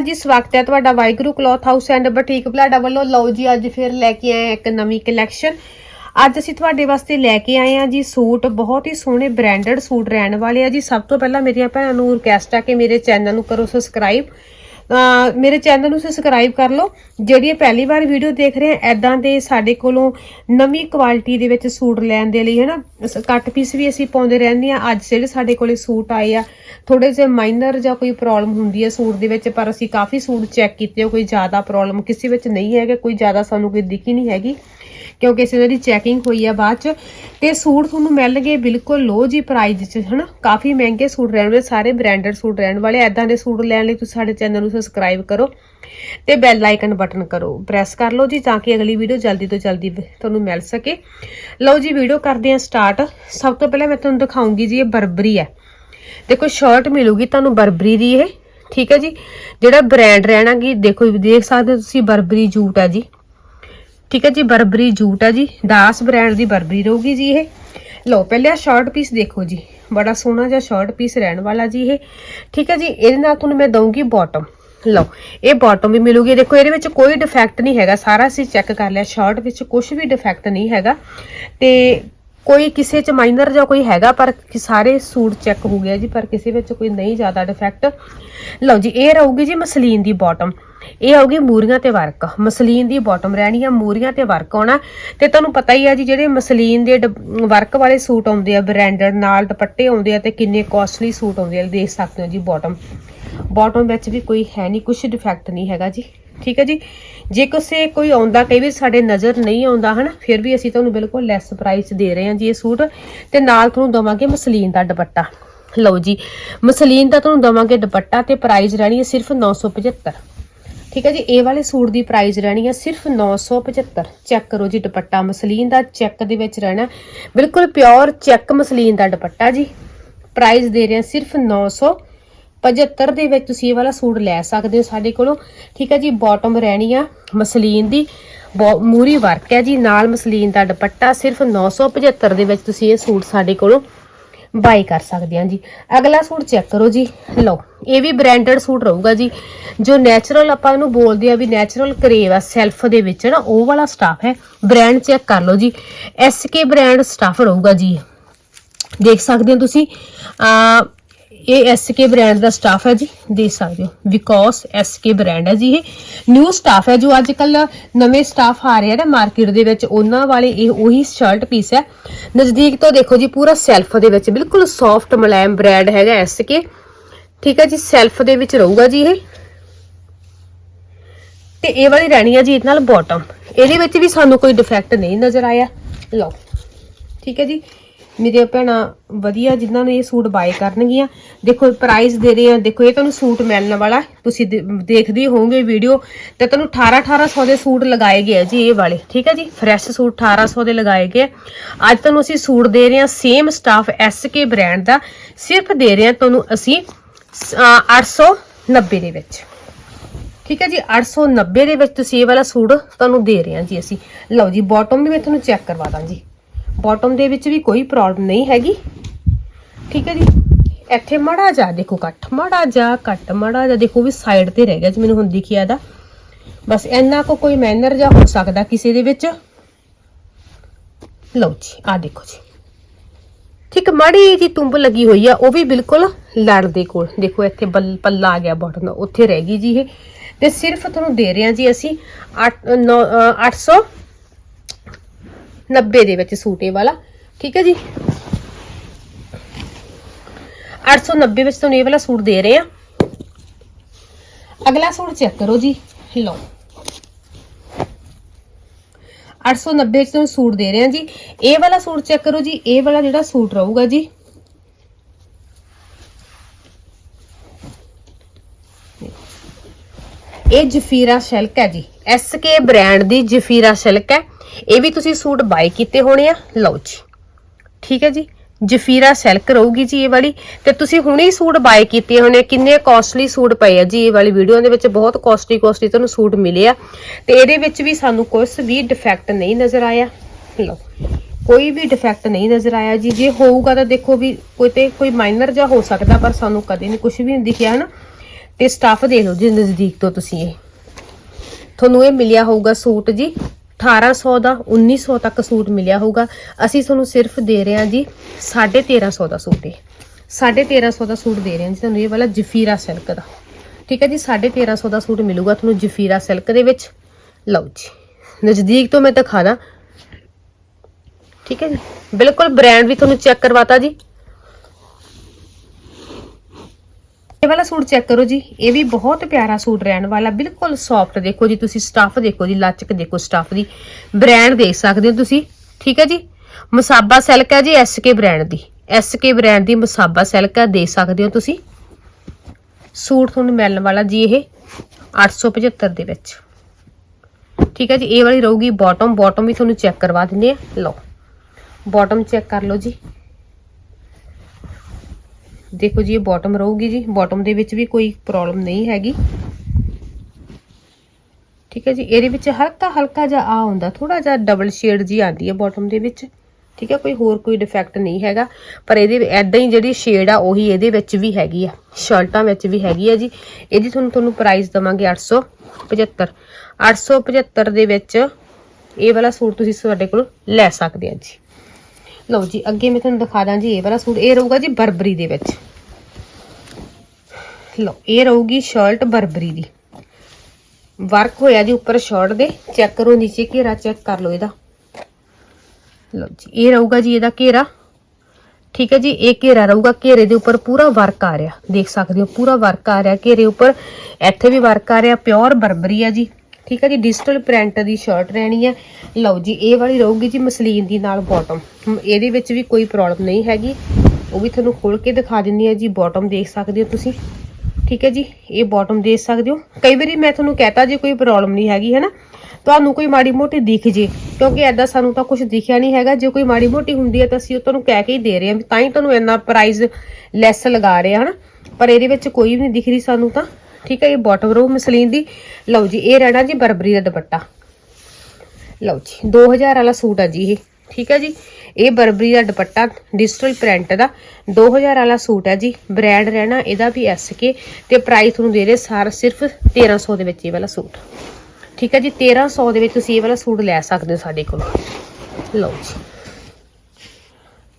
ਜੀ, ਸਵਾਗਤ ਹੈ ਤੁਹਾਡਾ Waheguru cloth house and boutique Balada ਵੱਲੋਂ। ਲਓ ਜੀ, ਅੱਜ ਫਿਰ ਲੈ ਕੇ ਆਏ ਹਾਂ ਇੱਕ ਨਵੀਂ ਕਲੈਕਸ਼ਨ ਅੱਜ ਅਸੀਂ ਤੁਹਾਡੇ ਵਾਸਤੇ ਲੈ ਕੇ ਆਏ ਹਾਂ ਜੀ ਸੂਟ, ਬਹੁਤ ਹੀ ਸੋਹਣੇ ਬ੍ਰਾਂਡਡ ਸੂਟ ਰਹਿਣ ਵਾਲੇ ਆ ਜੀ। ਸਭ ਤੋਂ ਪਹਿਲਾਂ ਮੇਰੀਆਂ ਭੈਣਾਂ ਨੂੰ ਰਿਕਵੈਸਟ ਆ ਕਿ ਮੇਰੇ ਚੈਨਲ ਨੂੰ ਕਰੋ ਸਬਸਕ੍ਰਾਈਬ ਮੇਰੇ ਚੈਨਲ ਨੂੰ ਸਬਸਕ੍ਰਾਈਬ ਕਰ ਲਓ। ਜਿਹੜੀ ਇਹ ਪਹਿਲੀ ਵਾਰ ਵੀਡੀਓ ਦੇਖ ਰਹੇ ਆ ਐਦਾਂ ਦੇ ਸਾਡੇ ਕੋਲੋਂ ਨਵੀਂ ਕੁਆਲਿਟੀ ਦੇ ਵਿੱਚ ਸੂਟ ਲੈਣ ਦੇ ਲਈ ਹਨਾ? ਸ- ਕੱਟ ਪੀਸ ਵੀ ਅਸੀਂ ਪਾਉਂਦੇ ਰਹਿੰਦੇ ਆ ਅੱਜ ਜਿਹੜੇ ਸਾਡੇ ਕੋਲੇ ਸੂਟ ਆਏ ਆ ਥੋੜੇ ਜਿਹੇ ਮਾਈਨਰ ਜਾਂ ਕੋਈ ਪ੍ਰੋਬਲਮ ਹੁੰਦੀ ਹੈ ਸੂਟ ਦੇ ਵਿੱਚ ਪਰ ਅਸੀਂ ਕਾਫੀ ਸੂਟ ਚੈੱਕ ਕੀਤੇ ਆ, ਕੋਈ ਜ਼ਿਆਦਾ ਪ੍ਰੋਬਲਮ ਕਿਸੇ ਵਿੱਚ ਨਹੀਂ ਹੈਗਾ ਕੋਈ ਜ਼ਿਆਦਾ ਸਾਨੂੰ ਕੋਈ ਦਿਖੀ ਨਹੀਂ ਹੈਗੀ। ਕਿਉਂਕਿ ਇਸੇ ਦੀ ਚੈਕਿੰਗ ਹੋਈ ਆ ਬਾਅਦ ਚ, ਤੇ ਸੂਟ ਤੁਹਾਨੂੰ ਮਿਲਣਗੇ ਬਿਲਕੁਲ ਲੋ ਜੀ ਪ੍ਰਾਈਸ ਚ, ਹਨਾ? ਕਾਫੀ ਮਹਿੰਗੇ ਸੂਟ ਰਹਿਣ ਵਾਲੇ, ਸਾਰੇ ਬ੍ਰਾਂਡਡ ਸੂਟ ਰਹਿਣ ਵਾਲੇ ਐਦਾਂ ਦੇ ਸੂਟ ਲੈਣ ਲਈ ਤੁਸੀਂ ਸਾਡੇ ਚੈਨਲ ਨੂੰ ਸਬਸਕ੍ਰਾਈਬ ਕਰੋ ਤੇ ਬੈਲ ਆਈਕਨ ਬਟਨ ਕਰੋ। ਪ੍ਰੈਸ ਕਰ ਲਓ ਜੀ ਤਾਂ ਕਿ ਅਗਲੀ ਵੀਡੀਓ ਜਲਦੀ ਤੋਂ ਜਲਦੀ ਤੁਹਾਨੂੰ ਮਿਲ ਸਕੇ। ਲਓ ਜੀ ਵੀਡੀਓ ਕਰਦੇ ਹਾਂ ਸਟਾਰਟ ਸਭ ਤੋਂ ਪਹਿਲਾਂ ਮੈਂ ਤੁਹਾਨੂੰ ਦਿਖਾਉਂਗੀ ਜੀ ਇਹ ਬਰਬਰੀ ਹੈ। ਦੇਖੋ ਸ਼ਰਟ ਮਿਲੂਗੀ ਤੁਹਾਨੂੰ ਬਰਬਰੀ ਦੀ ਇਹ, ਠੀਕ ਹੈ ਜੀ? ਜਿਹੜਾ ਬ੍ਰਾਂਡ ਰਹਿਣਾ ਗੀ ਦੇਖੋ ਦੇਖ ਸਕਦੇ ਹੋ ਤੁਸੀਂ ਬਰਬਰੀ ਜੂਟ ਹੈ ਜੀ। ਠੀਕ ਹੈ ਜੀ, ਬਰਬਰੀ ਜੂਟ ਹੈ ਜੀ, ਦਾਸ ਬ੍ਰਾਂਡ ਦੀ ਬਰਬਰੀ ਰਹੂਗੀ ਜੀ ਇਹ। ਲਓ, ਪਹਿਲੇ ਆ ਸ਼ਰਟ ਪੀਸ ਦੇਖੋ ਜੀ, ਬੜਾ ਸੋਹਣਾ ਜਿਹਾ ਸ਼ਰਟ ਪੀਸ ਰਹਿਣ ਵਾਲਾ ਜੀ ਇਹ। ਠੀਕ ਹੈ ਜੀ, ਇਹਦੇ ਨਾਲ ਤੁਹਾਨੂੰ ਮੈਂ ਦਊਂਗੀ ਬਾਟਮ ਲਓ, ਇਹ ਬਾਟਮ ਵੀ ਮਿਲੂਗੀ। ਦੇਖੋ, ਇਹਦੇ ਵਿੱਚ ਕੋਈ ਡਿਫੈਕਟ ਨਹੀਂ ਹੈਗਾ। ਸਾਰਾ ਅਸੀਂ ਚੈੱਕ ਕਰ ਲਿਆ ਸ਼ਰਟ ਵਿੱਚ ਕੁਝ ਵੀ ਡਿਫੈਕਟ ਨਹੀਂ ਹੈਗਾ। ਤੇ ਕੋਈ ਕਿਸੇ ਚ ਮਾਈਨਰ ਜਾਂ ਕੋਈ ਹੈਗਾ, ਪਰ ਸਾਰੇ ਸੂਟ ਚੈੱਕ ਹੋ ਗਿਆ ਜੀ, ਪਰ ਕਿਸੇ ਵਿੱਚ ਕੋਈ ਨਹੀਂ ਜ਼ਿਆਦਾ ਡਿਫੈਕਟ ਲਓ ਜੀ, ਇਹ ਰਹੂਗੀ ਜੀ ਮਸਲੀਨ ਦੀ ਬਾਟਮ ਇਹ ਆਊਗੀ ਮੂਰੀਆਂ ਤੇ ਵਰਕ। ਮਸਲੀਨ ਦੀ ਬਾਟਮ ਰਹਿਣੀ ਆ, ਮੂਰੀਆਂ ਤੇ ਵਰਕ ਆਉਣਾ। ਤੇ ਤੁਹਾਨੂੰ ਪਤਾ ਹੀ ਆ ਜੀ, ਜਿਹੜੇ ਮਸਲੀਨ ਦੇ ਵਰਕ ਵਾਲੇ ਸੂਟ ਆਉਂਦੇ ਆ ਬ੍ਰਾਂਡਡ ਨਾਲ ਦੁਪੱਟੇ ਆਉਂਦੇ ਆ ਤੇ ਕਿੰਨੇ ਕਾਸਟਲੀ ਸੂਟ ਆਉਂਦੇ ਆ, ਦੇਖ ਸਕਦੇ ਹੋ ਜੀ ਬਾਟਮ ਬਾਟਮ ਵਿੱਚ ਵੀ ਕੋਈ ਹੈ ਨਹੀਂ ਕੁਝ ਡਿਫੈਕਟ ਨਹੀਂ ਹੈਗਾ ਜੀ। ਠੀਕ ਹੈ ਜੀ? ਜੇ ਕਿਸੇ ਕੋਈ ਆਉਂਦਾ, ਕਈ ਵੀ ਸਾਡੇ ਨਜ਼ਰ ਨਹੀਂ ਆਉਂਦਾ, ਹਨਾ, ਫਿਰ ਵੀ ਅਸੀਂ ਤੁਹਾਨੂੰ ਬਿਲਕੁਲ ਲੈਸ ਪ੍ਰਾਈਸ ਦੇ ਰਹੇ ਹਾਂ ਜੀ ਇਹ ਸੂਟ। ਤੇ ਨਾਲ ਤੁਹਾਨੂੰ ਦਵਾਂਗੇ ਮਸਲੀਨ ਦਾ ਦੁਪੱਟਾ। ਲਓ ਜੀ, ਮਸਲੀਨ ਦਾ ਤੁਹਾਨੂੰ ਦਵਾਂਗੇ ਦੁਪੱਟਾ ਤੇ ਪ੍ਰਾਈਸ ਰਹਿਣੀ ਹੈ ਸਿਰਫ 975 ਠੀਕ ਹੈ ਜੀ, ਇਹ ਵਾਲੇ ਸੂਟ ਦੀ ਪ੍ਰਾਈਸ ਰਹਿਣੀ ਹੈ ਸਿਰਫ 975 ਚੈੱਕ ਕਰੋ ਜੀ ਦੁਪੱਟਾ ਮਸਲੀਨ ਦਾ ਚੈੱਕ ਦੇ ਵਿੱਚ ਰਹਿਣਾ ਬਿਲਕੁਲ ਪਿਓਰ ਚੈੱਕ ਮਸਲੀਨ ਦਾ ਦੁਪੱਟਾ ਜੀ। ਪ੍ਰਾਈਸ ਦੇ ਰਹੇ ਹਾਂ ਸਿਰਫ 975 ਦੇ ਵਿੱਚ ਤੁਸੀਂ ਇਹ ਵਾਲਾ ਸੂਟ ਲੈ ਸਕਦੇ ਹੋ ਸਾਡੇ ਕੋਲੋਂ। ਠੀਕ ਹੈ ਜੀ ਬਾਟਮ ਰਹਿਣੀ ਆ ਮਸਲੀਨ ਦੀ। ਬੋ- ਮੂਰੀ ਵਰਕ ਹੈ ਜੀ, ਨਾਲ ਮਸਲੀਨ ਦਾ ਦੁਪੱਟਾ ਸਿਰਫ 975 ਦੇ ਵਿੱਚ ਤੁਸੀਂ ਇਹ ਸੂਟ ਸਾਡੇ ਕੋਲੋਂ ਬਾਈ ਕਰ ਸਕਦੇ ਹਾਂ ਜੀ। ਅਗਲਾ ਸੂਟ ਚੈੱਕ ਕਰੋ ਜੀ। ਲਓ, ਇਹ ਵੀ ਬ੍ਰਾਂਡਡ ਸੂਟ ਰਹੂਗਾ ਜੀ। ਜੋ ਨੈਚੁਰਲ ਆਪਾਂ ਇਹਨੂੰ ਬੋਲਦੇ ਆ ਵੀ ਨੈਚੁਰਲ ਕਰੇਵ ਆ ਸੈਲਫ ਦੇ ਵਿੱਚ ਨਾ, ਉਹ ਵਾਲਾ ਸਟਾਫ ਹੈ। ਬ੍ਰਾਂਡ ਚੈੱਕ ਕਰ ਲਓ ਜੀ। ਐਸਕੇ ਬ੍ਰਾਂਡ ਸਟਾਫ ਰਹੂਗਾ ਜੀ। ਦੇਖ ਸਕਦੇ ਹੋ ਤੁਸੀਂ। ਆ ਇਹ ਐਸਕੇ ਬ੍ਰਾਂਡ ਦਾ ਸਟਾਫ ਹੈ ਜੀ, ਦੇਖ ਸਕਦੇ ਹੋ। ਵਿਕੋਸ ਐਸਕੇ ਬ੍ਰਾਂਡ ਹੈ ਜੀ ਇਹ। ਨਿਊ ਸਟਾਫ ਹੈ ਜੋ ਅੱਜ ਕੱਲ ਨਵੇਂ ਸਟਾਫ ਆ ਰਹੇ ਆ ਨਾ ਮਾਰਕੀਟ ਦੇ ਵਿੱਚ, ਉਹਨਾਂ ਵਾਲੇ ਇਹ ਉਹੀ ਸ਼ਰਟ ਪੀਸ ਹੈ। ਨਜ਼ਦੀਕ ਤੋਂ ਦੇਖੋ ਜੀ, ਪੂਰਾ ਸੈਲਫ ਦੇ ਵਿੱਚ, ਬਿਲਕੁਲ ਸੌਫਟ ਮੁਲਾਇਮ ਬ੍ਰਾਂਡ ਹੈਗਾ ਐਸਕੇ ਠੀਕ ਹੈ ਜੀ ਸੈਲਫ ਦੇ ਵਿੱਚ ਰਹੂਗਾ ਜੀ ਇਹ। ਤੇ ਇਹ ਵਾਲੀ ਰਹਿਣੀ ਹੈ ਜੀ ਇਹਦੇ ਨਾਲ ਬਾਟਮ ਇਹਦੇ ਵਿੱਚ ਵੀ ਸਾਨੂੰ ਕੋਈ ਡਿਫੈਕਟ ਨਹੀਂ ਨਜ਼ਰ ਆਇਆ। ਲਓ। ਠੀਕ ਹੈ ਜੀ। ਮੇਰੇ ਭੈਣਾਂ ਵਧੀਆ ਜਿਨ੍ਹਾਂ ਨੇ ਇਹ ਸੂਟ ਬਾਏ ਕਰਨਗੀਆਂ। ਦੇਖੋ ਪ੍ਰਾਈਸ ਦੇ ਰਹੇ ਆ ਦੇਖੋ ਇਹ ਤੁਹਾਨੂੰ ਸੂਟ ਮਿਲਣ ਵਾਲਾ ਤੁਸੀਂ ਦੇ- ਦੇਖਦੇ ਹੋਵੋਗੇ ਵੀਡੀਓ ਤੇ ਤੁਹਾਨੂੰ 18 1800 ਦੇ ਸੂਟ ਲਗਾਏ ਗਏ ਆ ਜੀ ਇਹ ਵਾਲੇ। ਠੀਕ ਹੈ ਜੀ? ਫਰੈਸ਼ ਸੂਟ 1800 ਦੇ ਲਗਾਏ ਗਏ ਆ। ਅੱਜ ਤੁਹਾਨੂੰ ਅਸੀਂ ਸੂਟ ਦੇ ਰਹੇ ਹਾਂ ਸੇਮ ਸਟਾਫ ਐਸਕੇ ਬ੍ਰਾਂਡ ਦਾ। ਸਿਰਫ ਦੇ ਰਹੇ ਹਾਂ ਤੁਹਾਨੂੰ ਅਸੀਂ ਅ, 890 ਦੇ ਵਿੱਚ। ਠੀਕ ਹੈ ਜੀ? 890 ਦੇ ਵਿੱਚ ਤੁਸੀਂ ਇਹ ਵਾਲਾ ਸੂਟ ਤੁਹਾਨੂੰ ਦੇ ਰਹੇ ਹਾਂ ਜੀ ਅਸੀਂ। ਲਓ ਜੀ ਬਾਟਮ ਵੀ ਮੈਂ ਤੁਹਾਨੂੰ ਚੈੱਕ ਕਰਵਾ ਦਾਂ ਜੀ। ਬਾਟਮ ਦੇ ਵਿੱਚ ਵੀ ਕੋਈ ਪ੍ਰੋਬਲਮ ਨਹੀਂ ਹੈਗੀ। ਠੀਕ ਹੈ ਜੀ? ਇੱਥੇ ਮੜਾ ਜਾ ਦੇਖੋ ਕੱਟ ਮੜਾ ਜਾ ਕੱਟ ਮੜਾ ਜਾ ਦੇਖੋ ਵੀ ਸਾਈਡ ਤੇ ਰਹਿ ਗਿਆ ਜੀ, ਮੈਨੂੰ ਹੁਣ ਦਿਖਿਆ ਦਾ ਬਸ ਇੰਨਾ ਕੋ ਕੋਈ ਮੈਨਰ ਜਾ ਹੋ ਸਕਦਾ ਕਿਸੇ ਦੇ ਵਿੱਚ। ਲਓ ਜੀ ਆ ਦੇਖੋ ਜੀ। ਠੀਕ, ਮਾੜੀ ਜੀ ਤੁੰਬ ਲੱਗੀ ਹੋਈ ਆ, ਉਹ ਵੀ ਬਿਲਕੁਲ ਲੜ ਦੇ ਕੋਲ। ਦੇਖੋ ਇੱਥੇ ਬੱਲ- ਪੱਲਾ ਆ ਗਿਆ ਬਾਟਮ ਦਾ, ਉੱਥੇ ਰਹਿ ਗਈ ਜੀ ਇਹ। ਤੇ ਸਿਰਫ ਤੁਹਾਨੂੰ ਦੇ ਰਹੇ ਹਾਂ ਜੀ ਅਸੀਂ 800 90 ਦੇ ਵਿੱਚ ਸੂਟ ਇਹ ਵਾਲਾ, ਠੀਕ ਹੈ ਜੀ? 890 ਵਿੱਚ ਤੁਹਾਨੂੰ ਇਹ ਵਾਲਾ ਸੂਟ ਦੇ ਰਹੇ ਆ ਅਗਲਾ ਸੂਟ ਚੈੱਕ ਕਰੋ ਜੀ, ਲਓ। 890 ਵਿੱਚ ਤੁਹਾਨੂੰ ਸੂਟ ਦੇ ਰਹੇ ਆ ਜੀ। ਇਹ ਵਾਲਾ ਸੂਟ ਚੈੱਕ ਕਰੋ ਜੀ, ਇਹ ਵਾਲਾ ਜਿਹੜਾ ਸੂਟ ਰਹੂਗਾ ਜੀ ਇਹ ਜਫੀਰਾ ਸਿਲਕ ਹੈ ਜੀ। ਐਸਕੇ ਬ੍ਰਾਂਡ ਦੀ ਜਫੀਰਾ ਸਿਲਕ ਹੈ। ਇਹ ਵੀ ਤੁਸੀਂ ਸੂਟ ਬਾਈ ਕੀਤੇ ਹੋਣੇ ਆ। ਲਓ ਜੀ। ਠੀਕ ਹੈ ਜੀ। ਜਫੀਰਾ ਸਿਲਕ ਰਹੂਗੀ ਜੀ ਇਹ ਵਾਲੀ। ਤੇ ਤੁਸੀਂ ਹੁਣੇ ਹੀ ਸੂਟ ਬਾਈ ਕੀਤੇ ਹੋਣੇ ਕਿੰਨੇ ਕਾਸਟਲੀ ਸੂਟ ਪਏ ਆ ਜੀ ਇਹ ਵਾਲੀ ਵੀਡੀਓ ਦੇ ਵਿੱਚ। ਬਹੁਤ ਕਾਸਟਲੀ ਕਾਸਟਲੀ ਤੁਹਾਨੂੰ ਸੂਟ ਮਿਲੇ ਆ। ਤੇ ਇਹਦੇ ਵਿੱਚ ਵੀ ਸਾਨੂੰ ਕੁਝ ਵੀ ਡਿਫੈਕਟ ਨਹੀਂ ਨਜ਼ਰ ਆਇਆ। ਲਓ। ਕੋਈ ਵੀ ਡਿਫੈਕਟ ਨਹੀਂ ਨਜ਼ਰ ਆਇਆ ਜੀ। ਜੇ ਹੋਊਗਾ ਤਾਂ ਦੇਖੋ ਵੀ ਕੋਈ ਤੇ ਕੋਈ ਮਾਈਨਰ ਜਾਂ ਹੋ ਸਕਦਾ, ਪਰ ਸਾਨੂੰ ਕਦੇ ਨਹੀਂ ਕੁਝ ਵੀ ਨਹੀਂ ਦਿਖਿਆ, ਹਨਾ? ਤੇ ਸਟਾਫ ਦੇ ਲਓ ਜੀ ਨਜ਼ਦੀਕ ਤੋਂ ਤੁਸੀਂ ਇਹ। ਤੁਹਾਨੂੰ ਇਹ ਮਿਲਿਆ ਹੋਊਗਾ ਸੂਟ ਜੀ 1800 ਦਾ 1900 ਤੱਕ ਸੂਟ ਮਿਲਿਆ ਹੋਊਗਾ। ਅਸੀਂ ਤੁਹਾਨੂੰ ਸਿਰਫ ਦੇ ਰਹੇ ਹਾਂ ਜੀ 1350 ਦਾ ਸੂਟ ਇਹ। 1350 ਦਾ ਸੂਟ ਦੇ ਰਹੇ ਹਾਂ ਜੀ ਤੁਹਾਨੂੰ ਇਹ ਵਾਲਾ ਜਫੀਰਾ ਸਿਲਕ ਦਾ। ਠੀਕ ਹੈ ਜੀ 1350 ਦਾ ਸੂਟ ਮਿਲੂਗਾ ਤੁਹਾਨੂੰ ਜਫੀਰਾ ਸਿਲਕ ਦੇ ਵਿੱਚ। ਲਓ ਜੀ, ਨਜ਼ਦੀਕ ਤੋਂ ਮੈਂ ਦਿਖਾਣਾ ਠੀਕ ਹੈ ਜੀ, ਬਿਲਕੁਲ ਬ੍ਰਾਂਡ ਵੀ ਤੁਹਾਨੂੰ ਚੈੱਕ ਕਰਵਾਤਾ ਜੀ। ਇਹ ਵਾਲਾ ਸੂਟ ਚੈੱਕ ਕਰੋ ਜੀ। ਇਹ ਵੀ ਬਹੁਤ ਪਿਆਰਾ ਸੂਟ ਰਹਿਣ ਵਾਲਾ, ਬਿਲਕੁਲ ਸੌਫਟ ਦੇਖੋ ਜੀ ਤੁਸੀਂ ਸਟਫ ਦੇਖੋ ਜੀ, ਲਚਕ ਦੇਖੋ ਸਟਫ ਦੀ। ਬ੍ਰਾਂਡ ਦੇਖ ਸਕਦੇ ਹੋ ਤੁਸੀਂ, ਠੀਕ ਹੈ ਜੀ? ਮਸਾਬਾ ਸਿਲਕ ਹੈ ਜੀ ਐਸਕੇ ਬ੍ਰਾਂਡ ਦੀ। ਐਸਕੇ ਬ੍ਰਾਂਡ ਦੀ ਮਸਾਬਾ ਸਿਲਕ ਹੈ, ਦੇਖ ਸਕਦੇ ਹੋ ਤੁਸੀਂ। ਸੂਟ ਤੁਹਾਨੂੰ ਮਿਲਣ ਵਾਲਾ ਜੀ ਇਹ 875 ਦੇ ਵਿੱਚ। ਠੀਕ ਹੈ ਜੀ, ਇਹ ਵਾਲੀ ਰਹੂਗੀ ਬਾਟਮ ਬਾਟਮ ਵੀ ਤੁਹਾਨੂੰ ਚੈੱਕ ਕਰਵਾ ਦਿੰਦੇ ਆ ਲਓ ਬਾਟਮ ਚੈੱਕ ਕਰ ਲਓ ਜੀ। ਦੇਖੋ ਜੀ, ਇਹ ਬਾਟਮ ਰਹੂਗੀ ਜੀ। ਬਾਟਮ ਦੇ ਵਿੱਚ ਵੀ ਕੋਈ ਪ੍ਰੋਬਲਮ ਨਹੀਂ ਹੈਗੀ। ਠੀਕ ਹੈ ਜੀ, ਇਹਦੇ ਵਿੱਚ ਹਲਕਾ ਹਲਕਾ ਜਿਹਾ ਆ ਹੁੰਦਾ ਥੋੜਾ ਜਿਹਾ ਡਬਲ ਸ਼ੇਡ ਜੀ ਆਂਦੀ ਹੈ ਬਾਟਮ ਦੇ ਵਿੱਚ। ਠੀਕ ਹੈ, ਕੋਈ ਹੋਰ ਕੋਈ ਡਿਫੈਕਟ ਨਹੀਂ ਹੈਗਾ। ਪਰ ਇਹਦੇ ਐਦਾਂ ਹੀ ਜਿਹੜੀ ਸ਼ੇਡ ਆ, ਉਹੀ ਇਹਦੇ ਵਿੱਚ ਵੀ ਹੈਗੀ ਆ। ਸ਼ਰਟਾਂ ਵਿੱਚ ਵੀ ਹੈਗੀ ਆ ਜੀ। ਇਹਦੀ ਤੁਹਾਨੂੰ ਤੁਹਾਨੂੰ ਪ੍ਰਾਈਸ ਦਵਾਂਗੇ 875 875 ਦੇ ਵਿੱਚ ਇਹ ਵਾਲਾ ਸੂਟ ਤੁਸੀਂ ਸਾਡੇ ਕੋਲ ਲੈ ਸਕਦੇ ਆ ਜੀ। ਲਓ ਜੀ, ਅੱਗੇ ਮੈਂ ਤੁਹਾਨੂੰ ਦਿਖਾ ਦਾਂ ਜੀ ਇਹ ਵਾਲਾ ਸੂਟ। ਇਹ ਰਹੂਗਾ ਜੀ ਬਰਬਰੀ ਦੇ ਵਿੱਚ। ਲਓ, ਇਹ ਰਹੂਗੀ ਸ਼ਰਟ ਬਰਬਰੀ ਦੀ। ਵਰਕ ਹੋਇਆ ਜੀ ਉੱਪਰ ਸ਼ਰਟ ਦੇ। ਚੈੱਕ ਕਰੋ ਨੀਚੇ ਘੇਰਾ, ਚੈੱਕ ਕਰ ਲਓ ਇਹਦਾ। ਲਓ ਜੀ, ਇਹ ਰਹੂਗਾ ਜੀ ਇਹਦਾ ਘੇਰਾ। ਠੀਕ ਹੈ ਜੀ, ਇਹ ਘੇਰਾ ਰਹੂਗਾ। ਘੇਰੇ ਦੇ ਉੱਪਰ ਪੂਰਾ ਵਰਕ ਆ ਰਿਹਾ। ਦੇਖ ਸਕਦੇ ਹੋ, ਪੂਰਾ ਵਰਕ ਆ ਰਿਹਾ। ਘੇਰੇ ਉੱਪਰ ਇੱਥੇ ਵੀ ਵਰਕ ਆ ਰਿਹਾ, ਪਿਓਰ ਬਰਬਰੀ ਆ ਜੀ। ਠੀਕ ਹੈ ਜੀ ਡਿਜੀਟਲ ਪ੍ਰਿੰਟ ਦੀ ਸ਼ਰਟ ਰਹਿਣੀ ਹੈ ਲਓ ਜੀ, ਇਹ ਵਾਲੀ ਰਹੂਗੀ ਜੀ ਮਸਲੀਨ ਦੀ ਨਾਲ ਬਾਟਮ ਇਹਦੇ ਵਿੱਚ ਵੀ ਕੋਈ ਪ੍ਰੋਬਲਮ ਨਹੀਂ ਹੈਗੀ। ਉਹ ਵੀ ਤੁਹਾਨੂੰ ਖੋਲ ਕੇ ਦਿਖਾ ਦਿੰਦੀ ਆ ਜੀ ਬਾਟਮ ਦੇਖ ਸਕਦੇ ਹੋ ਤੁਸੀਂ। ਠੀਕ ਹੈ ਜੀ, ਇਹ ਬਾਟਮ ਦੇਖ ਸਕਦੇ ਹੋ। ਕਈ ਵਾਰੀ ਮੈਂ ਤੁਹਾਨੂੰ ਕਹਤਾ ਜੀ ਕੋਈ ਪ੍ਰੋਬਲਮ ਨਹੀਂ ਹੈਗੀ ਹੈ ਨਾ ਤੁਹਾਨੂੰ ਕੋਈ ਮਾੜੀ ਮੋਟੀ ਦਿਖ ਜੇ, ਕਿਉਂਕਿ ਐਦਾਂ ਸਾਨੂੰ ਤਾਂ ਕੁਝ ਦਿਖਿਆ ਨਹੀਂ ਹੈਗਾ। ਜੇ ਕੋਈ ਮਾੜੀ ਮੋਟੀ ਹੁੰਦੀ ਹੈ ਤਾਂ ਅਸੀਂ ਉਹ ਤੁਹਾਨੂੰ ਕਹਿ ਕੇ ਹੀ ਦੇ ਰਹੇ ਹਾਂ ਤਾਂ ਹੀ ਤੁਹਾਨੂੰ ਇੰਨਾ ਪ੍ਰਾਈਸ ਲੈਸ ਲਗਾ ਰਹੇ ਹਾਂ ਹਨਾ? ਪਰ ਇਹਦੇ ਵਿੱਚ ਕੋਈ ਵੀ ਨਹੀਂ ਦਿਖ ਰਹੀ ਸਾਨੂੰ ਤਾਂ। ਠੀਕ ਹੈ, ਇਹ ਬਾਟਮ ਰੋ ਮਸਲੀਨ ਦੀ। ਲਓ ਜੀ, ਇਹ ਰਹਿਣਾ ਜੀ ਬਰਬਰੀ ਦਾ ਦੁਪੱਟਾ। ਲਓ ਜੀ 2000 ਵਾਲਾ ਸੂਟ ਆ ਜੀ ਇਹ। ਠੀਕ ਹੈ ਜੀ, ਇਹ ਬਰਬਰੀ ਦਾ ਦੁਪੱਟਾ ਡਿਜੀਟਲ ਪ੍ਰਿੰਟ ਦਾ। 2000 ਵਾਲਾ ਸੂਟ ਹੈ ਜੀ ਬ੍ਰੈਂਡ ਰਹਿਣਾ ਇਹਦਾ ਵੀ ਐਸਕੇ ਤੇ ਪ੍ਰਾਈਸ ਤੁਹਾਨੂੰ ਦੇ ਰਹੇ ਸਾਰ ਸਿਰਫ 1300 ਦੇ ਵਿੱਚ ਇਹ ਵਾਲਾ ਸੂਟ। ਠੀਕ ਹੈ ਜੀ 1300 ਦੇ ਵਿੱਚ ਤੁਸੀਂ ਇਹ ਵਾਲਾ ਸੂਟ ਲੈ ਸਕਦੇ ਹੋ ਸਾਡੇ ਕੋਲ। ਲਓ ਜੀ,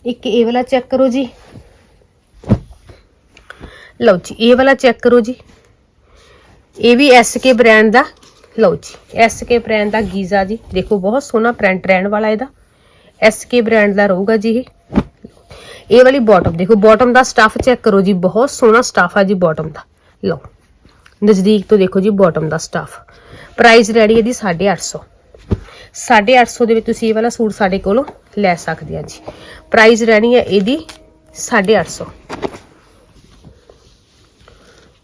ਇੱਕ ਇਹ ਵਾਲਾ ਚੈੱਕ ਕਰੋ ਜੀ। ਲਓ ਜੀ, ਇਹ ਵਾਲਾ ਚੈੱਕ ਕਰੋ ਜੀ। ਇਹ ਵੀ ਐਸਕੇ ਬ੍ਰਾਂਡ ਦਾ। ਲਓ ਜੀ ਐਸਕੇ ਬ੍ਰਾਂਡ ਦਾ ਗੀਜ਼ਾ ਜੀ। ਦੇਖੋ, ਬਹੁਤ ਸੋਹਣਾ ਪ੍ਰਿੰਟ ਰਹਿਣ ਵਾਲਾ ਇਹਦਾ। ਐਸਕੇ ਬ੍ਰਾਂਡ ਦਾ ਰਹੂਗਾ ਜੀ ਇਹ। ਇਹ ਵਾਲੀ ਬਾਟਮ ਦੇਖੋ ਬਾਟਮ ਦਾ ਸਟਫ ਚੈੱਕ ਕਰੋ ਜੀ। ਬਹੁਤ ਸੋਹਣਾ ਸਟਫ ਆ ਜੀ ਬਾਟਮ ਦਾ। ਲਓ, ਨਜ਼ਦੀਕ ਤੋਂ ਦੇਖੋ ਜੀ ਬਾਟਮ ਦਾ ਸਟਫ ਪ੍ਰਾਈਸ ਰੈਡੀ ਇਹਦੀ 850 850 ਦੇ ਵਿੱਚ ਤੁਸੀਂ ਇਹ ਵਾਲਾ ਸੂਟ ਸਾਡੇ ਕੋਲੋਂ ਲੈ ਸਕਦੇ ਆ ਜੀ। ਪ੍ਰਾਈਸ ਰਹਿਣੀ ਹੈ ਇਹਦੀ 850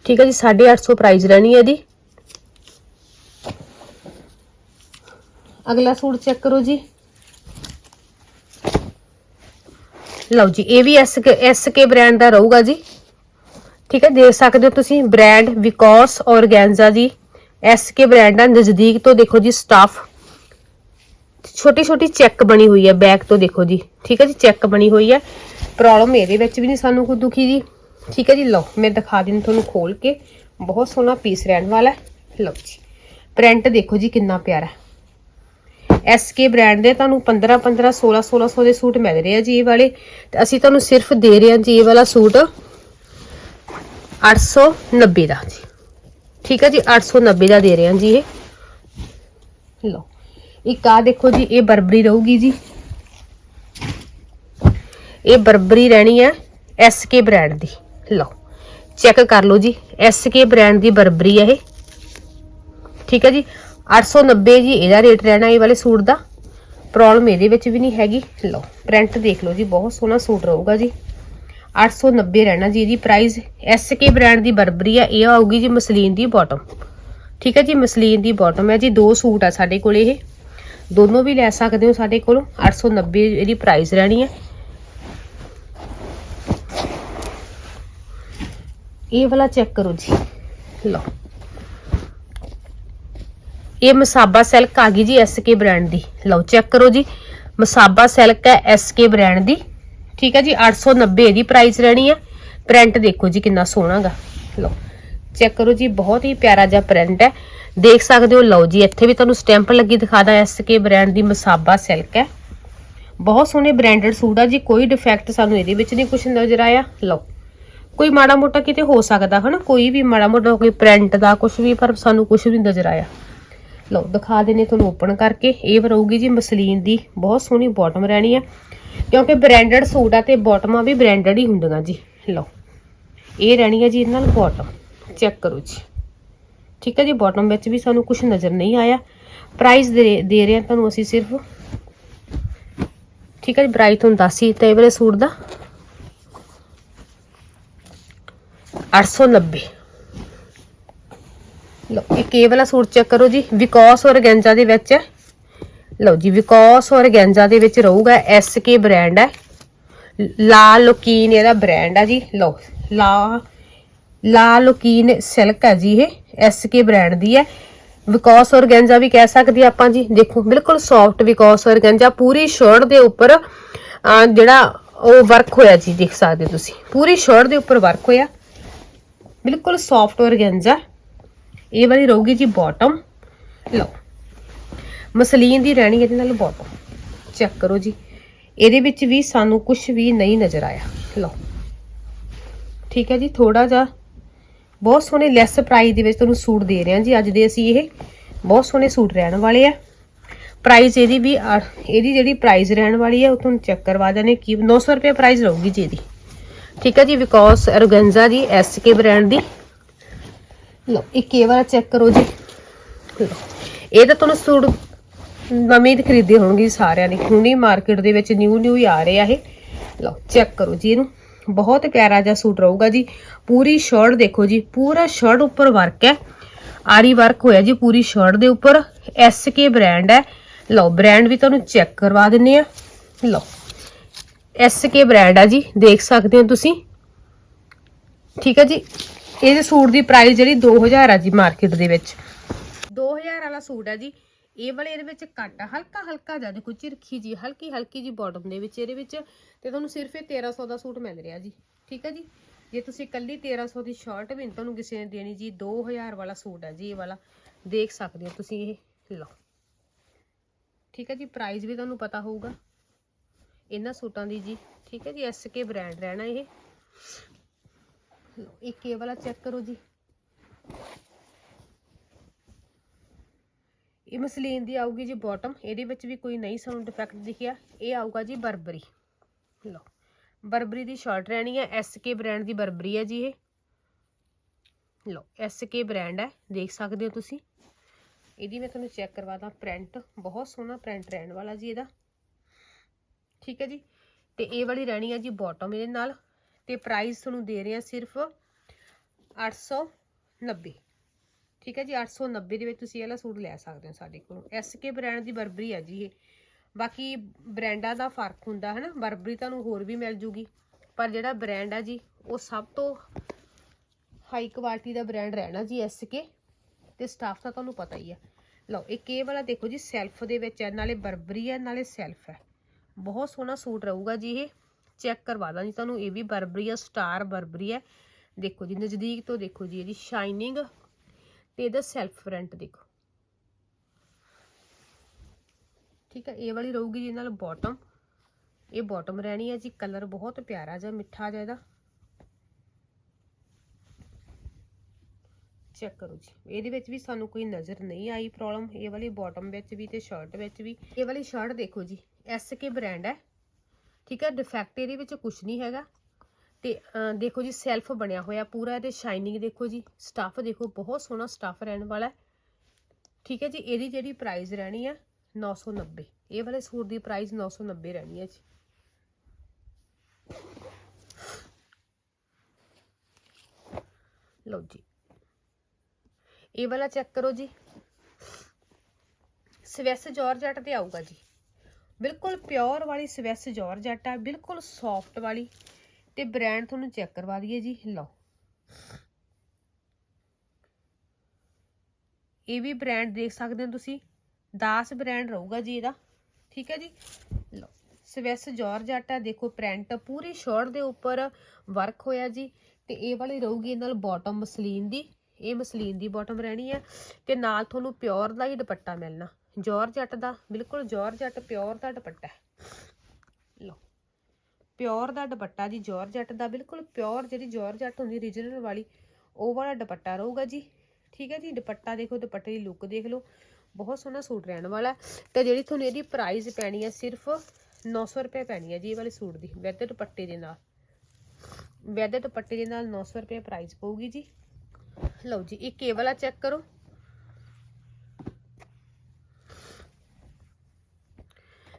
ਠੀਕ ਹੈ ਜੀ 850 ਪ੍ਰਾਈਸ ਰਹਿਣੀ ਹੈ ਇਹਦੀ। ਅਗਲਾ ਸੂਟ ਚੈੱਕ ਕਰੋ ਜੀ। ਲਓ ਜੀ, ਇਹ ਵੀ ਐਸ ਐਸ ਕੇ ਬ੍ਰਾਂਡ ਦਾ ਰਹੂਗਾ ਜੀ। ਠੀਕ ਹੈ, ਦੇਖ ਸਕਦੇ ਹੋ ਤੁਸੀਂ ਬ੍ਰਾਂਡ ਵਿਕੋਸ ਔਰਗੈਂਜ਼ਾ ਜੀ। ਐਸ ਕੇ ਬ੍ਰਾਂਡ ਦਾ ਨਜ਼ਦੀਕ ਤੋਂ ਦੇਖੋ ਜੀ ਸਟਾਫ ਛੋਟੀ ਛੋਟੀ ਚੈੱਕ ਬਣੀ ਹੋਈ ਹੈ ਬੈਕ ਤੋਂ ਦੇਖੋ ਜੀ। ਠੀਕ ਹੈ ਜੀ ਚੈੱਕ ਬਣੀ ਹੋਈ ਹੈ। ਪ੍ਰੋਬਲਮ ਇਹਦੇ ਵਿੱਚ ਵੀ ਨਹੀਂ ਸਾਨੂੰ ਕੋਈ ਦੁਖੀ ਜੀ। ਠੀਕ ਹੈ ਜੀ, ਲਓ, ਮੈਂ ਦਿਖਾ ਦਿੰਦੀ ਤੁਹਾਨੂੰ ਖੋਲ ਕੇ। ਬਹੁਤ ਸੋਹਣਾ ਪੀਸ ਰਹਿਣ ਵਾਲਾ ਹੈ। ਲਓ ਜੀ ਪ੍ਰਿੰਟ ਦੇਖੋ ਜੀ ਕਿੰਨਾ ਪਿਆਰਾ ਐਸਕੇ ਬ੍ਰਾਂਡ ਦੇ ਤੁਹਾਨੂੰ 15 15 16 1600 ਦੇ ਸੂਟ ਮਿਲ ਰਹੇ ਆ ਜੀ ਇਹ ਵਾਲੇ। ਤੇ ਅਸੀਂ ਤੁਹਾਨੂੰ ਸਿਰਫ ਦੇ ਰਹੇ ਹਾਂ ਜੀ ਇਹ ਵਾਲਾ ਸੂਟ। 890 ਦਾ ਜੀ। ਠੀਕ ਹੈ ਜੀ 890 ਦਾ ਦੇ ਰਹੇ ਹਾਂ ਜੀ ਇਹ। ਲਓ, ਇੱਕ ਆ ਦੇਖੋ ਜੀ, ਇਹ ਬਰਬਰੀ ਰਹੂਗੀ ਜੀ। ਇਹ ਬਰਬਰੀ ਰਹਿਣੀ ਹੈ ਐਸਕੇ ਬ੍ਰਾਂਡ ਦੀ। ਲਓ ਚੈੱਕ ਕਰ ਲਓ ਜੀ ਐਸਕੇ ਬ੍ਰਾਂਡ ਦੀ ਬਰਬਰੀ ਹੈ ਇਹ। ਠੀਕ ਹੈ ਜੀ 890 ਜੀ, ਇਹਦਾ ਰੇਟ ਰਹਿਣਾ ਇਹ ਵਾਲੇ ਸੂਟ ਦਾ। ਪ੍ਰੋਬਲਮ ਇਹਦੇ ਵਿੱਚ ਵੀ ਨਹੀਂ ਹੈਗੀ। ਲਓ ਪ੍ਰਿੰਟ ਦੇਖ ਲਓ ਜੀ, ਬਹੁਤ ਸੋਹਣਾ ਸੂਟ ਰਹੂਗਾ ਜੀ। 890 ਰਹਿਣਾ ਜੀ ਇਹਦੀ ਪ੍ਰਾਈਸ ਐਸਕੇ ਬ੍ਰਾਂਡ ਦੀ ਬਰਬਰੀ ਆ, ਇਹ ਆਊਗੀ ਜੀ ਮਸਲੀਨ ਦੀ ਬਾਟਮ ਠੀਕ ਹੈ ਜੀ, ਮਸਲੀਨ ਦੀ ਬਾਟਮ ਹੈ ਜੀ, ਦੋ ਸੂਟ ਆ ਸਾਡੇ ਕੋਲ ਇਹ। ਦੋਨੋਂ ਵੀ ਲੈ ਸਕਦੇ ਹੋ ਸਾਡੇ ਕੋਲੋਂ। 890 ਇਹਦੀ ਪ੍ਰਾਈਸ ਰਹਿਣੀ ਹੈ ਇਹ ਵਾਲਾ ਚੈੱਕ ਕਰੋ ਜੀ। ਲਓ। ਇਹ ਮਸਾਬਾ ਸਿਲਕ ਆ ਗਈ ਜੀ ਐਸਕੇ ਬ੍ਰਾਂਡ ਦੀ। ਲਓ ਚੈੱਕ ਕਰੋ ਜੀ। ਮਸਾਬਾ ਸਿਲਕ ਹੈ ਐਸਕੇ ਬ੍ਰਾਂਡ ਦੀ। ਠੀਕ ਹੈ ਜੀ 890 ਦੀ ਪ੍ਰਾਈਸ ਰਹਿਣੀ ਹੈ ਪ੍ਰਿੰਟ ਦੇਖੋ ਜੀ ਕਿੰਨਾ ਸੋਹਣਾਗਾ ਲਓ ਚੈੱਕ ਕਰੋ ਜੀ ਬਹੁਤ ਹੀ ਪਿਆਰਾ ਜਿਹਾ ਪ੍ਰਿੰਟ ਹੈ। ਦੇਖ ਸਕਦੇ ਹੋ ਲਓ ਜੀ ਇੱਥੇ ਵੀ ਤੁਹਾਨੂੰ ਸਟੈਂਪ ਲੱਗੀ ਦਿਖਾਦਾ ਐਸਕੇ ਬ੍ਰਾਂਡ ਦੀ ਮਸਾਬਾ ਸਿਲਕ ਹੈ। ਬਹੁਤ ਸੋਹਣੇ ਬ੍ਰਾਂਡਡ ਸੂਟ ਆ ਜੀ ਕੋਈ ਡਿਫੈਕਟ ਸਾਨੂੰ ਇਹਦੇ ਵਿੱਚ ਨਹੀਂ ਕੁਝ ਨਜ਼ਰ ਆਇਆ। ਲਓ। ਕੋਈ ਮਾੜਾ ਮੋਟਾ ਕਿਤੇ ਹੋ ਸਕਦਾ, ਹਨਾ? ਕੋਈ ਵੀ ਮਾੜਾ ਮੋਟਾ ਕੋਈ ਪ੍ਰਿੰਟ ਦਾ ਕੁਝ ਵੀ, ਪਰ ਸਾਨੂੰ ਕੁਝ ਵੀ ਨਜ਼ਰ ਆਇਆ। ਲਓ, ਦਿਖਾ ਦੇਣੇ ਤੁਹਾਨੂੰ ਓਪਨ ਕਰਕੇ। ਇਹ ਰਹੂਗੀ ਜੀ ਮਸਲੀਨ ਦੀ ਬਹੁਤ ਸੋਹਣੀ ਬਾਟਮ ਰਹਿਣੀ ਆ। ਕਿਉਂਕਿ ਬ੍ਰਾਂਡਡ ਸੂਟ ਆ ਤੇ ਬਾਟਮਾਂ ਵੀ ਬ੍ਰਾਂਡਡ ਹੀ ਹੁੰਦੀਆਂ ਜੀ। ਲਓ, ਇਹ ਰਹਿਣੀ ਹੈ ਜੀ ਇਹਦੇ ਨਾਲ ਬਾਟਮ ਚੈੱਕ ਕਰੋ ਜੀ। ਠੀਕ ਹੈ ਜੀ ਬਾਟਮ ਵਿੱਚ ਵੀ ਸਾਨੂੰ ਕੁਝ ਨਜ਼ਰ ਨਹੀਂ ਆਇਆ। ਪ੍ਰਾਈਸ ਦੇ ਦੇ ਰਹੇ ਹਾਂ ਤੁਹਾਨੂੰ ਅਸੀਂ ਸਿਰਫ। ਠੀਕ ਹੈ ਜੀ ਪ੍ਰਾਈਸ ਤੁਹਾਨੂੰ ਦੱਸ ਹੀ ਦਿੱਤਾ ਇਹ ਵਾਲੇ ਸੂਟ ਦਾ। 890 ਲਓ, ਇਹ ਕੇ ਵਾਲਾ ਸੂਟ ਚੈੱਕ ਕਰੋ ਜੀ। ਵਿਕੋਸ ਔਰ ਗੈਂਜਾ ਦੇ ਵਿੱਚ ਹੈ। ਲਓ ਜੀ, ਵਿਕੋਸ ਔਰ ਗੈਂਜਾ ਦੇ ਵਿੱਚ ਰਹੂਗਾ ਐਸ ਕੇ ਬ੍ਰਾਂਡ ਹੈ। ਲਾ ਲੋਕੀਨ ਇਹਦਾ ਬ੍ਰਾਂਡ ਹੈ ਜੀ। ਲਓ, ਲਾ ਲਾ ਲੋਕੀਨ ਸਿਲਕ ਹੈ ਜੀ ਇਹ, ਐਸ ਕੇ ਬ੍ਰਾਂਡ ਦੀ ਹੈ। ਵਿਕੋਸ ਔਰ ਗੈਂਜਾ ਵੀ ਕਹਿ ਸਕਦੇ ਹਾਂ ਆਪਾਂ ਜੀ। ਦੇਖੋ, ਬਿਲਕੁਲ ਸੌਫਟ ਵਿਕੋਸ ਔਰ ਗੈਂਜਾ, ਪੂਰੀ ਸ਼ਰਟ ਦੇ ਉੱਪਰ ਜਿਹੜਾ ਉਹ ਵਰਕ ਹੋਇਆ ਜੀ, ਦੇਖ ਸਕਦੇ ਹੋ ਤੁਸੀਂ। ਪੂਰੀ ਸ਼ਰਟ ਦੇ ਉੱਪਰ ਵਰਕ ਹੋਇਆ। ਬਿਲਕੁਲ ਸੌਫਟ ਔਰ ਇਹ ਵਾਲੀ ਰਹੂਗੀ ਜੀ ਬਾਟਮ ਲਓ, ਮਸਲੀਨ ਦੀ ਰਹਿਣੀ ਇਹਦੇ ਨਾਲ ਬਾਟਮ ਚੈੱਕ ਕਰੋ ਜੀ। ਇਹਦੇ ਵਿੱਚ ਵੀ ਸਾਨੂੰ ਕੁਝ ਵੀ ਨਹੀਂ ਨਜ਼ਰ ਆਇਆ। ਲਓ, ਠੀਕ ਹੈ ਜੀ ਥੋੜਾ ਜਿਹਾ ਬਹੁਤ ਸੋਹਣੇ ਲੈਸ ਪ੍ਰਾਈਸ ਦੇ ਵਿੱਚ ਤੁਹਾਨੂੰ ਸੂਟ ਦੇ ਰਹੇ ਹਾਂ ਜੀ। ਅੱਜ ਦੇ ਅਸੀਂ ਇਹ ਬਹੁਤ ਸੋਹਣੇ ਸੂਟ ਰਹਿਣ ਵਾਲੇ ਆ। ਪ੍ਰਾਈਸ ਇਹਦੀ ਵੀ ਇਹਦੀ ਜਿਹੜੀ ਪ੍ਰਾਈਸ ਰਹਿਣ ਵਾਲੀ ਹੈ ਉਹ ਤੁਹਾਨੂੰ ਚੈੱਕ ਕਰਵਾ ਦੇਣੇ ਕੀ 900 ਰੁਪਏ ਪ੍ਰਾਈਸ ਰਹੂਗੀ ਜੀ ਇਹਦੀ। ਠੀਕ ਹੈ ਜੀ ਵਿਕੋਸ ਅਰਗੰਜ਼ਾ ਦੀ ਐਸਕੇ ਬ੍ਰਾਂਡ ਦੀ। ਲਓ, ਇੱਕ ਇਹ ਵਾਲਾ ਚੈੱਕ ਕਰੋ ਜੀ। ਲਓ ਇਹ ਤਾਂ ਤੁਹਾਨੂੰ ਸੂਟ ਨਵੇਂ ਹੀ ਖਰੀਦੇ ਹੋਣਗੇ ਸਾਰਿਆਂ ਨੇ ਹੁਣੀ ਮਾਰਕੀਟ ਦੇ ਵਿੱਚ ਨਿਊ ਨਿਊ ਹੀ ਆ ਰਹੇ ਆ ਇਹ। ਲਓ ਚੈੱਕ ਕਰੋ ਜੀ ਇਹਨੂੰ। ਬਹੁਤ ਪਿਆਰਾ ਜਿਹਾ ਸੂਟ ਰਹੂਗਾ ਜੀ। ਪੂਰੀ ਸ਼ਰਟ ਦੇਖੋ ਜੀ, ਪੂਰਾ ਸ਼ਰਟ ਉੱਪਰ ਵਰਕ ਹੈ। ਆਰੀ ਵਰਕ ਹੋਇਆ ਜੀ ਪੂਰੀ ਸ਼ਰਟ ਦੇ ਉੱਪਰ। ਐਸਕੇ ਬ੍ਰਾਂਡ ਹੈ। ਲਓ ਬ੍ਰਾਂਡ ਵੀ ਤੁਹਾਨੂੰ ਚੈੱਕ ਕਰਵਾ ਦਿੰਨੇ ਆ। ਲਓ ਐਸਕੇ ਬ੍ਰਾਂਡ ਆ ਜੀ, ਦੇਖ ਸਕਦੇ ਹੋ ਤੁਸੀਂ। ਠੀਕ ਹੈ ਜੀ? ਇਹਦੇ ਸੂਟ ਦੀ ਪ੍ਰਾਈਸ ਜਿਹੜੀ 2000 ਆ ਜੀ ਮਾਰਕੀਟ ਦੇ ਵਿੱਚ। 2000 ਵਾਲਾ ਸੂਟ ਹੈ ਜੀ। ਇਹ ਵਾਲੇ ਇਹਦੇ ਵਿੱਚ ਕੱਟ ਹਲਕਾ ਹਲਕਾ ਜਿਹਾ ਦੇਖੋ, ਚਿਰਖੀ ਜੀ, ਹਲਕੀ ਹਲਕੀ ਜੀ ਬਾਟਮ ਦੇ ਵਿੱਚ ਇਹਦੇ ਵਿੱਚ। ਤੇ ਤੁਹਾਨੂੰ ਸਿਰਫ ਇਹ 1300 ਦਾ ਸੂਟ ਮਿਲ ਰਿਹਾ ਜੀ। ਠੀਕ ਹੈ ਜੀ? ਜੇ ਤੁਸੀਂ ਕੱਲੀ 1300 ਦੀ ਸ਼ਰਟ ਵੀ ਨੀ ਤੁਹਾਨੂੰ ਕਿਸੇ ਨੇ ਦੇਣੀ ਜੀ 2000 ਵਾਲਾ ਸੂਟ ਆ ਜੀ ਇਹ ਵਾਲਾ। ਦੇਖ ਸਕਦੇ ਹੋ ਤੁਸੀਂ ਇਹ, ਲਓ। ਠੀਕ ਹੈ ਜੀ? ਪ੍ਰਾਈਸ ਵੀ ਤੁਹਾਨੂੰ ਪਤਾ ਹੋਊਗਾ। ਇਹਨਾਂ ਸੂਟਾਂ ਦੀ ਜੀ, ਠੀਕ ਹੈ ਜੀ ਐਸਕੇ ਬ੍ਰਾਂਡ ਰਹਿਣਾ ਇਹ। ਇੱਕ ਇਹ ਵਾਲਾ ਚੈੱਕ ਕਰੋ ਜੀ। ਇਹ ਮਸਲੀਨ ਦੀ ਆਊਗੀ ਜੀ ਬਾਟਮ ਇਹਦੇ ਵਿੱਚ ਵੀ ਕੋਈ ਨਹੀਂ ਸਾਨੂੰ ਡਿਫੈਕਟ ਦਿਖਿਆ। ਇਹ ਆਊਗਾ ਜੀ ਬਰਬਰੀ। ਲਓ, ਬਰਬਰੀ ਦੀ ਸ਼ਰਟ ਰਹਿਣੀ ਹੈ ਐਸਕੇ ਬ੍ਰਾਂਡ ਦੀ ਬਰਬਰੀ ਹੈ ਜੀ ਇਹ। ਲਓ ਐਸਕੇ ਬ੍ਰਾਂਡ ਹੈ, ਦੇਖ ਸਕਦੇ ਹੋ ਤੁਸੀਂ। ਇਹਦੀ ਮੈਂ ਤੁਹਾਨੂੰ ਚੈੱਕ ਕਰਵਾਦਾ ਪ੍ਰਿੰਟ ਬਹੁਤ ਸੋਹਣਾ ਪ੍ਰਿੰਟ ਰਹਿਣ ਵਾਲਾ ਜੀ ਇਹਦਾ। ਠੀਕ ਹੈ ਜੀ? ਤੇ ਇਹ ਵਾਲੀ ਰਹਿਣੀ ਹੈ ਜੀ ਬਾਟਮ ਇਹਦੇ ਨਾਲ। ਤੇ ਪ੍ਰਾਈਸ ਤੁਹਾਨੂੰ ਦੇ ਰਹੇ ਆ ਸਿਰਫ 890 ਠੀਕ ਹੈ ਜੀ? 890 ਦੇ ਵਿੱਚ ਤੁਸੀਂ ਇਹ ਵਾਲਾ ਸੂਟ ਲੈ ਸਕਦੇ ਹੋ ਸਾਡੇ ਕੋਲੋਂ। ਐਸਕੇ ਬ੍ਰਾਂਡ ਦੀ ਬਰਬਰੀ ਆ ਜੀ ਇਹ। ਬਾਕੀ ਬ੍ਰਾਂਡਾਂ ਦਾ ਫ਼ਰਕ ਹੁੰਦਾ ਹੈ ਨਾ ਬਰਬਰੀ ਤੁਹਾਨੂੰ ਹੋਰ ਵੀ ਮਿਲ ਜੂਗੀ। ਪਰ ਜਿਹੜਾ ਬ੍ਰਾਂਡ ਆ ਜੀ, ਉਹ ਸਭ ਤੋਂ ਹਾਈ ਕੁਆਲਿਟੀ ਦਾ ਬ੍ਰਾਂਡ ਰਹਿਣਾ ਜੀ ਐਸਕੇ ਤੇ ਸਟਾਫ ਦਾ ਤੁਹਾਨੂੰ ਪਤਾ ਹੀ ਹੈ ਲਓ, ਇੱਕ ਇਹ ਵਾਲਾ ਦੇਖੋ ਜੀ ਸੈਲਫ ਦੇ ਵਿੱਚ ਹੈ, ਨਾਲੇ ਬਰਬਰੀ ਹੈ, ਨਾਲੇ ਸੈਲਫ ਹੈ। ਬਹੁਤ ਸੋਹਣਾ ਸੂਟ ਰਹੂਗਾ ਜੀ ਇਹ। ਚੈੱਕ ਕਰਵਾ ਦਾਂ ਜੀ ਤੁਹਾਨੂੰ, ਇਹ ਵੀ ਬਰਬਰੀ ਹੈ ਸਟਾਰ ਬਰਬਰੀ ਹੈ ਦੇਖੋ ਜੀ, ਨਜ਼ਦੀਕ ਤੋਂ ਦੇਖੋ ਜੀ, ਇਹਦੀ ਸ਼ਾਈਨਿੰਗ ਤੇ ਇਹਦਾ ਸੈਲਫ ਫਰੰਟ ਦੇਖੋ। ਠੀਕ ਹੈ ਇਹ ਵਾਲੀ ਰਹੂਗੀ ਜੀ ਨਾਲ ਬਾਟਮ ਇਹ ਬਾਟਮ ਰਹਿਣੀ ਹੈ ਜੀ ਕਲਰ ਬਹੁਤ ਪਿਆਰਾ ਜਿਹਾ, ਮਿੱਠਾ ਜਿਹਾ ਇਹਦਾ। ਚੈੱਕ ਕਰੋ ਜੀ, ਇਹਦੇ ਵਿੱਚ ਵੀ ਸਾਨੂੰ ਕੋਈ ਨਜ਼ਰ ਨਹੀਂ ਆਈ ਪ੍ਰੋਬਲਮ ਇਹ ਵਾਲੀ ਬਾਟਮ ਵਿੱਚ ਵੀ ਤੇ ਸ਼ਰਟ ਵਿੱਚ ਵੀ। ਇਹ ਵਾਲੀ ਸ਼ਰਟ ਦੇਖੋ ਜੀ ਐਸ ਕੇ ਬ੍ਰਾਂਡ ਹੈ। ਠੀਕ ਹੈ ਡਿਫੈਕਟ ਇਹਦੇ ਵਿੱਚ ਕੁਝ ਨਹੀਂ ਹੈਗਾ। ਤੇ ਦੇਖੋ ਜੀ ਸੈਲਫ ਬਣਿਆ ਹੋਇਆ ਪੂਰਾ ਇਹਦੇ ਸ਼ਾਈਨਿੰਗ ਦੇਖੋ ਜੀ। ਸਟੱਫ ਦੇਖੋ, ਬਹੁਤ ਸੋਹਣਾ ਸਟੱਫ ਰਹਿਣ ਵਾਲਾ ਹੈ। ਠੀਕ ਹੈ ਜੀ, ਇਹਦੀ ਜਿਹੜੀ ਪ੍ਰਾਈਸ ਰਹਿਣੀ ਹੈ 990 ਇਹ ਵਾਲੇ ਸੂਟ ਦੀ ਪ੍ਰਾਈਸ 990 ਰਹਿਣੀ ਹੈ ਜੀ। ਲਓ ਜੀ। ਇਹ ਵਾਲਾ ਚੈੱਕ ਕਰੋ ਜੀ। ਸਵੈਸ ਜਾਰਜਟ ਤੇ ਆਊਗਾ ਜੀ। ਬਿਲਕੁਲ ਪਿਓਰ ਵਾਲੀ ਸਵੈਸ ਜਾਰਜਟ ਆ, ਬਿਲਕੁਲ ਸੌਫਟ ਵਾਲੀ। ਤੇ ਬ੍ਰਾਂਡ ਤੁਹਾਨੂੰ ਚੈੱਕ ਕਰਵਾ ਦਈਏ ਜੀ, ਲਓ। ਇਹ ਵੀ ਬ੍ਰਾਂਡ ਦੇਖ ਸਕਦੇ ਹੋ ਤੁਸੀਂ। 10 ਬ੍ਰਾਂਡ ਰਹੂਗਾ ਜੀ ਇਹਦਾ, ਠੀਕ ਹੈ ਜੀ? ਲਓ, ਸਵੈਸ ਜਾਰਜਟ ਆ, ਦੇਖੋ ਪ੍ਰਿੰਟ ਪੂਰੀ ਸ਼ਰਟ ਦੇ ਉੱਪਰ ਵਰਕ ਹੋਇਆ ਜੀ। ਤੇ ਇਹ ਵਾਲੀ ਰਹੂਗੀ ਇਹ ਨਾਲ ਬਾਟਮ ਮਸਲੀਨ ਦੀ। ਇਹ ਮਸਲੀਨ ਦੀ ਬਾਟਮ ਰਹਿਣੀ ਹੈ ਤੇ ਨਾਲ ਤੁਹਾਨੂੰ ਪਿਓਰ ਦਾ ਹੀ ਦੁਪੱਟਾ ਮਿਲਣਾ। ਜਾਰਜਟ ਦਾ, ਬਿਲਕੁਲ ਜਾਰਜਟ ਪਿਓਰ ਦਾ ਦੁਪੱਟਾ। ਲਓ, ਪਿਓਰ ਦਾ ਦੁਪੱਟਾ ਜੀ ਜਾਰਜਟ ਦਾ, ਬਿਲਕੁਲ ਪਿਓਰ ਜਿਹੜੀ ਜਾਰਜਟ ਹੁੰਦੀ ਰੀਜਨਲ ਵਾਲੀ, ਉਹ ਵਾਲਾ ਦੁਪੱਟਾ ਰਹੂਗਾ ਜੀ। ਠੀਕ ਹੈ ਜੀ, ਦੁਪੱਟਾ ਦੇਖੋ, ਦੁਪੱਟੇ ਦੀ ਲੁੱਕ ਦੇਖ ਲਓ। ਬਹੁਤ ਸੋਹਣਾ ਸੂਟ ਰਹਿਣ ਵਾਲਾ ਹੈ। ਤੇ ਜਿਹੜੀ ਤੁਹਾਨੂੰ ਇਹਦੀ ਪ੍ਰਾਈਸ ਪੈਣੀ ਹੈ, ਸਿਰਫ 900 ਰੁਪਏ ਪੈਣੀ ਹੈ ਜੀ, ਇਹ ਵਾਲੇ ਸੂਟ ਦੀ ਵਿਦ ਦੁਪੱਟੇ ਦੇ ਨਾਲ। ਵਿਦ ਦੁਪੱਟੇ ਦੇ ਨਾਲ 900 ਰੁਪਏ ਪ੍ਰਾਈਸ ਪਊਗੀ ਜੀ। ਲਓ ਜੀ, ਇੱਕ ਇਹ ਵਾਲਾ ਚੈੱਕ ਕਰੋ।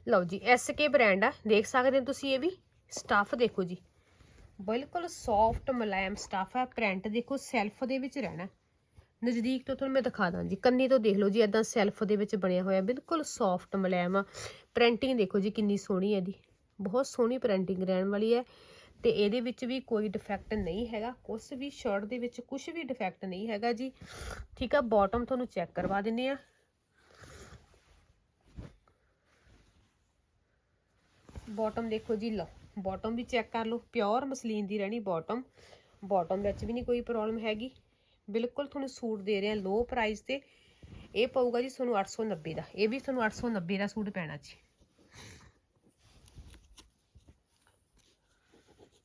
ਲਓ ਜੀ ਐਸਕੇ ਬ੍ਰਾਂਡ ਆ, ਦੇਖ ਸਕਦੇ ਹੋ ਤੁਸੀਂ ਇਹ ਵੀ? ਸਟੱਫ ਦੇਖੋ ਜੀ। ਬਿਲਕੁਲ ਸੌਫਟ ਮੁਲਾਇਮ ਸਟੱਫ ਹੈ ਪ੍ਰਿੰਟ ਦੇਖੋ ਸੈਲਫ ਦੇ ਵਿੱਚ ਰਹਿਣਾ। ਨਜ਼ਦੀਕ ਤੋਂ ਤੁਹਾਨੂੰ ਮੈਂ ਦਿਖਾ ਦਾਂ ਜੀ, ਕੰਨੀ ਤੋਂ ਦੇਖ ਲਓ ਜੀ ਇਦਾਂ ਸੈਲਫ ਦੇ ਵਿੱਚ ਬਣਿਆ ਹੋਇਆ, ਬਿਲਕੁਲ ਸੌਫਟ ਮੁਲਾਇਮ ਆ। ਪ੍ਰਿੰਟਿੰਗ ਦੇਖੋ ਜੀ, ਕਿੰਨੀ ਸੋਹਣੀ ਹੈ ਇਹਦੀ। ਬਹੁਤ ਸੋਹਣੀ ਪ੍ਰਿੰਟਿੰਗ ਰਹਿਣ ਵਾਲੀ ਹੈ ਤੇ ਇਹਦੇ ਵਿੱਚ ਵੀ ਕੋਈ ਡਿਫੈਕਟ ਨਹੀਂ ਹੈਗਾ ਕੁਝ ਵੀ ਸ਼ਰਟ ਦੇ ਵਿੱਚ ਕੁਝ ਵੀ ਡਿਫੈਕਟ ਨਹੀਂ ਹੈਗਾ ਜੀ। ਠੀਕ ਆ ਬਾਟਮ ਤੁਹਾਨੂੰ ਚੈੱਕ ਕਰਵਾ ਦਿੰਨੇ ਆ। ਬਾਟਮ ਦੇਖੋ ਜੀ, ਲਓ। ਬਾਟਮ ਵੀ ਚੈੱਕ ਕਰ ਲਓ। ਪਿਓਰ ਮਸਲੀਨ ਦੀ ਰਹਿਣੀ ਬਾਟਮ ਬਾਟਮ ਵਿੱਚ ਵੀ ਨਹੀਂ ਕੋਈ ਪ੍ਰੋਬਲਮ ਹੈਗੀ। ਬਿਲਕੁਲ ਤੁਹਾਨੂੰ ਸੂਟ ਦੇ ਰਹੇ ਆ ਲੋ ਪ੍ਰਾਈਸ ਤੇ। ਇਹ ਪਊਗਾ ਜੀ ਤੁਹਾਨੂੰ 890 ਦਾ। ਇਹ ਵੀ ਤੁਹਾਨੂੰ 890 ਦਾ ਸੂਟ ਪੈਣਾ ਜੀ।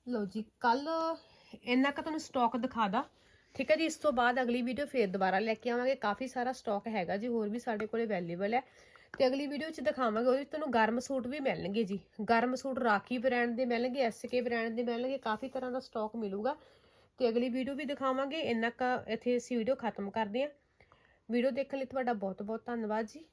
ਲਓ ਜੀ, ਕੱਲ ਇੰਨਾ ਕੁ ਤੁਹਾਨੂੰ ਸਟਾਕ ਦਿਖਾਦਾ ਠੀਕ ਹੈ ਜੀ, ਇਸ ਤੋਂ ਬਾਅਦ ਅਗਲੀ ਵੀਡੀਓ ਫੇਰ ਦੁਬਾਰਾ ਲੈ ਕੇ ਆਵਾਂਗੇ। ਕਾਫੀ ਸਾਰਾ ਸਟਾਕ ਹੈਗਾ ਜੀ, ਹੋਰ ਵੀ ਸਾਡੇ ਕੋਲ ਅਵੇਲੇਬਲ ਹੈ। ਤੇ ਅਗਲੀ ਵੀਡੀਓ 'ਚ ਦਿਖਾਵਾਂਗੇ ਉਹਦੇ ਵਿੱਚ ਤੁਹਾਨੂੰ ਗਰਮ ਸੂਟ ਵੀ ਮਿਲਣਗੇ ਜੀ। ਗਰਮ ਸੂਟ ਰਾਖੀ ਬ੍ਰਾਂਡ ਦੇ ਮਿਲਣਗੇ ਐਸਕੇ ਬ੍ਰਾਂਡ ਦੇ ਮਿਲਣਗੇ, ਕਾਫੀ ਤਰ੍ਹਾਂ ਦਾ ਸਟਾਕ ਮਿਲੂਗਾ। ਤੇ ਅਗਲੀ ਵੀਡੀਓ ਵੀ ਦਿਖਾਵਾਂਗੇ, ਇੰਨਾ ਕੁ ਇੱਥੇ ਅਸੀਂ ਵੀਡੀਓ ਖਤਮ ਕਰਦੇ ਹਾਂ। ਵੀਡੀਓ ਦੇਖਣ ਲਈ ਤੁਹਾਡਾ ਬਹੁਤ ਬਹੁਤ ਧੰਨਵਾਦ ਜੀ।